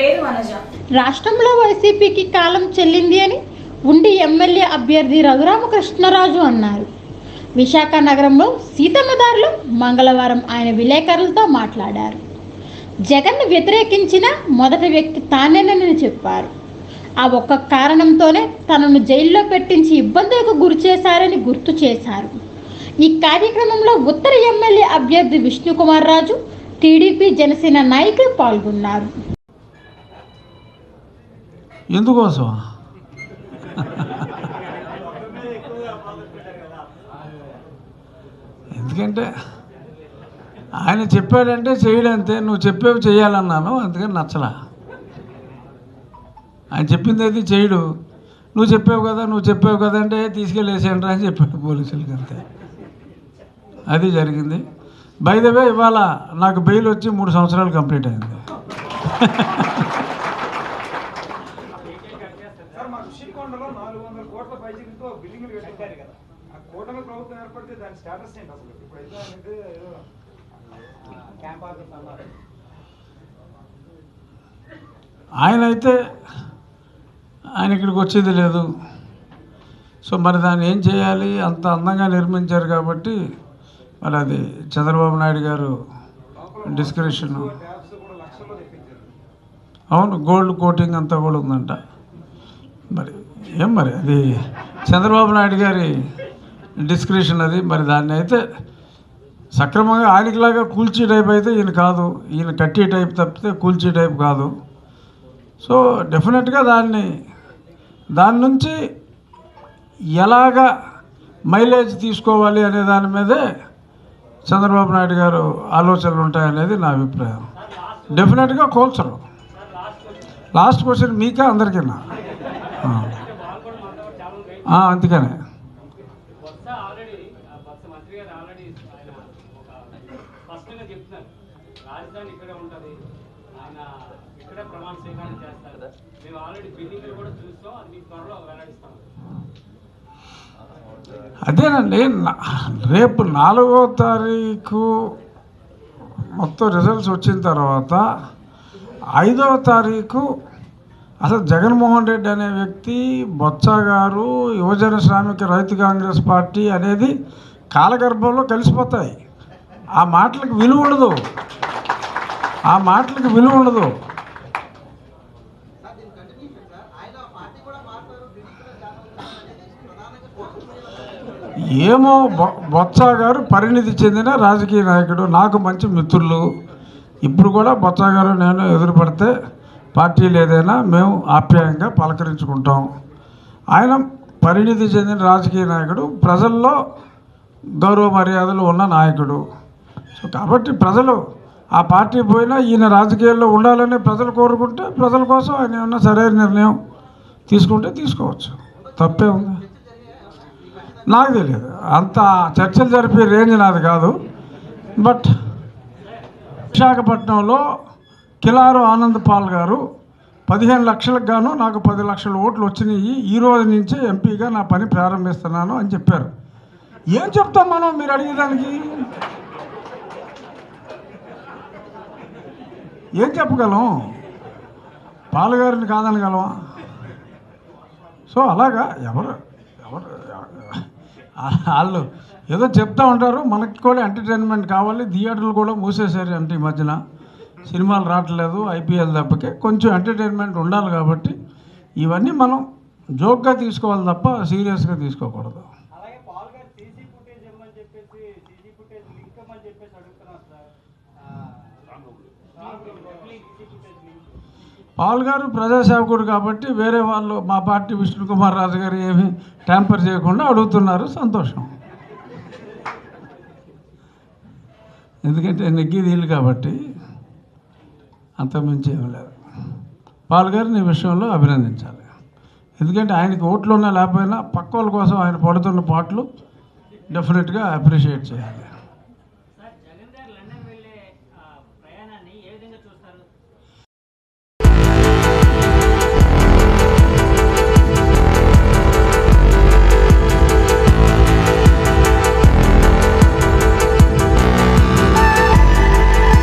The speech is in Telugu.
పేరు వనజ. రాష్ట్రంలో వైసీపీకి కాలం చెల్లింది అని ఉండి ఎమ్మెల్యే అభ్యర్థి రఘురామకృష్ణరాజు అన్నారు. విశాఖ నగరంలో సీతమ్మదారులు మంగళవారం ఆయన విలేకరులతో మాట్లాడారు. జగన్ను వ్యతిరేకించిన మొదటి వ్యక్తి తానేనని చెప్పారు. ఆ ఒక్క కారణంతోనే తనను జైల్లో పెట్టించి ఇబ్బందులకు గురి చేశారని గుర్తు చేశారు. ఈ కార్యక్రమంలో ఉత్తర ఎమ్మెల్యే అభ్యర్థి విష్ణుకుమార్ రాజు టీడీపీ జనసేన నాయకులు పాల్గొన్నారు. ఎందుకోసం? ఎందుకంటే ఆయన చెప్పాడంటే చేయడంతే నువ్వు చెప్పేవి చేయాలన్నాను అందుకని నచ్చలా. ఆయన చెప్పింది అయితే చేయడు. నువ్వు చెప్పావు కదా నువ్వు చెప్పావు కదా అంటే తీసుకెళ్ళేసేయండి అని చెప్పాడు పోలీసులకి అంతే. అది జరిగింది. బైదవే ఇవాళ నాకు బెయిల్ వచ్చి మూడు సంవత్సరాలు కంప్లీట్ అయింది. సార్ మా ఋషికొండలో నాలుగు వందల కోట్ల పైసలతో బిల్డింగ్లు కట్టారు కదా. ఆ కూటమి ప్రభుత్వం ఏర్పడితే దాని స్టేటస్ ఏంటి అసలు? ఇప్పుడు అయితే అనేది ఏదో క్యాంప్ ఆఫీస్ అన్నారు. ఆయన అయితే ఆయన ఇక్కడికి వచ్చేది లేదు. సో మరి దాన్ని ఏం చేయాలి? అంత అందంగా నిర్మించారు కాబట్టి మరి అది చంద్రబాబు నాయుడు గారు డిస్క్రిప్షన్ అవును గోల్డ్ కోటింగ్ అంతా కూడా ఉందంట. మరి ఏం మరి అది చంద్రబాబు నాయుడు గారి డిస్క్రిప్షన్ అది. మరి దాన్ని అయితే సక్రమంగా ఆయనకిలాగా కూల్చే టైప్ అయితే ఈయన కాదు. ఈయన కట్టే టైప్ తప్పితే కూల్చే టైప్ కాదు. సో డెఫినెట్గా దాన్ని దాని నుంచి ఎలాగా మైలేజ్ తీసుకోవాలి అనే దాని మీదే చంద్రబాబు నాయుడు గారు ఆలోచనలు ఉంటాయనేది నా అభిప్రాయం. డెఫినెట్గా కోల్చరు. లాస్ట్ క్వశ్చన్ మీకా అందరికీనా? అందుకనే. రాజధాని ఉంటుంది ఆయన ప్రమాణ స్వీకారం చేస్తారు మేము ఆల్రెడీ బిల్డింగ్లు కూడా చూస్తాం అది మీకు త్వరలో వెల్లడిస్తాం అదేనండి నా- రేపు నాలుగో తారీఖు మొత్తం రిజల్ట్స్ వచ్చిన తర్వాత ఐదవ తారీఖు అసలు జగన్మోహన్ రెడ్డి అనే వ్యక్తి బొత్స గారు యువజన శ్రామిక రైతు కాంగ్రెస్ పార్టీ అనేది కాలగర్భంలో కలిసిపోతాయి. ఆ మాటలకు విలువ ఉండదు. ఆ మాటలకు విలువ ఉండదు. ఏమో బొ- బొత్స గారు పరిణితి చెందిన రాజకీయ నాయకుడు నాకు మంచి మిత్రులు. ఇప్పుడు కూడా బొత్స గారు నేను ఎదురుపడితే పార్టీలు ఏదైనా మేము ఆప్యాయంగా పలకరించుకుంటాం. ఆయన పరిణితి చెందిన రాజకీయ నాయకుడు ప్రజల్లో గౌరవ మర్యాదలు ఉన్న నాయకుడు. సో కాబట్టి ప్రజలు ఆ పార్టీ పోయినా ఈయన రాజకీయాల్లో ఉండాలని ప్రజలు కోరుకుంటే ప్రజల కోసం ఆయన ఏమన్నా సరైన నిర్ణయం తీసుకుంటే తీసుకోవచ్చు. తప్పే ఉంది. నాకు తెలియదు. అంత చర్చలు జరిపే రేంజ్ నాది కాదు. బట్ విశాఖపట్నంలో కిలారు ఆనంద్ పాల్ గారు పదిహేను లక్షలకు గాను నాకు పది లక్షల ఓట్లు వచ్చినాయి. ఈ రోజు నుంచి ఎంపీగా నా పని ప్రారంభిస్తున్నాను అని చెప్పారు. ఏం చెప్తాం మనం మీరు అడిగేదానికి? ఏం చెప్పగలం? పాలగారిని కాదనగలమా సో అలాగా ఎవరు ఎవరు వాళ్ళు ఏదో చెప్తా ఉంటారు. మనకి కూడా ఎంటర్టైన్మెంట్ కావాలి. థియేటర్లు కూడా మూసేశారు అంటే ఈ మధ్యన. సినిమాలు రావట్లేదు ఐపీఎల్ తప్పకే కొంచెం ఎంటర్టైన్మెంట్ ఉండాలి కాబట్టి ఇవన్నీ మనం జోక్గా తీసుకోవాలి తప్ప సీరియస్గా తీసుకోకూడదు. పాల్ గారు ప్రజాసేవకుడు కాబట్టి వేరే వాళ్ళు మా పార్టీ విష్ణుకుమార్ రాజు గారు ఏమి ట్యాంపర్ చేయకుండా అడుగుతున్నారు. సంతోషం. ఎందుకంటే నెగ్గి వీలు కాబట్టి అంతమించి ఏం లేదు పాల్ గారిని ఈ విషయంలో అభినందించాలి. ఎందుకంటే ఆయనకి ఓట్లు ఉన్నా లేకపోయినా పక్క వాళ్ళ కోసం ఆయన పడుతున్న పాటలు డెఫినెట్గా అప్రిషియేట్ చేయాలి.